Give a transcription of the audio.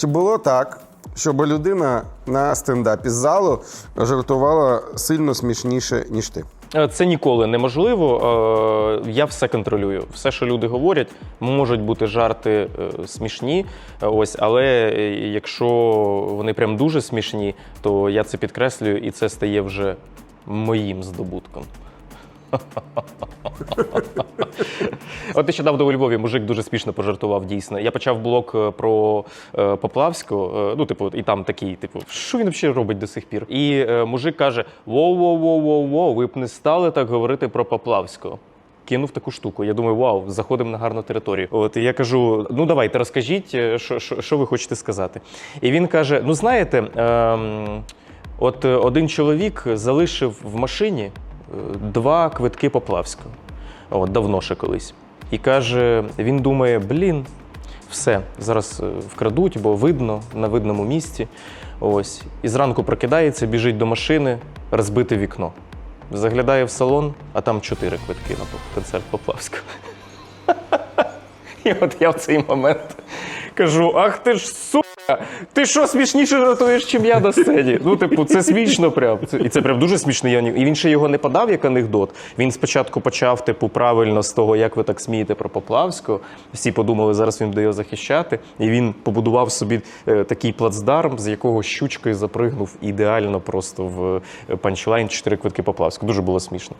Чи було так, щоб людина на стендапі з залу жартувала сильно смішніше, ніж ти? Е, Це ніколи неможливо. Е, Я все контролюю. Все, що люди говорять, можуть бути жарти е, смішні. Ось, але якщо вони прям дуже смішні, то я це підкреслюю, і це стає вже моїм здобутком. От нещодавно у Львові мужик дуже смішно пожартував дійсно. Я почав блог е, про е, Поплавську, е, ну, типу, і там такий, типу, що він взагалі робить до сих пір? І е, мужик каже: воу-воу-воу-воу-воу, ви б не стали так говорити про Поплавську. Кинув таку штуку. Я думаю, вау, заходимо на гарну територію. От і я кажу: ну давайте розкажіть, е, що, що, що ви хочете сказати. І він каже: Ну, знаєте, ем, от е, один чоловік залишив в машині е, два квитки Поплавського. От, давно ще колись. І каже: він думає: блін, все, зараз е, вкрадуть, бо видно на видному місці. Ось. І зранку прокидається, біжить до машини, розбите вікно. Заглядає в салон, а там чотири квитки на концерт Поплавського. І от я в цей момент кажу: ах ти ж сука! Ти що смішніше жартуєш, чим я на сцені? Ну, типу, це смішно прям. І це прям дуже смішно. Я ні- І він ще його не подав як анекдот. Він спочатку почав, типу, правильно з того, як ви так смієте про Поплавського. Всі подумали, зараз він його захищати. І він побудував собі е, такий плацдарм, з якого щучкою запригнув ідеально просто в е, панчлайн чотири квитки Поплавського. Дуже було смішно.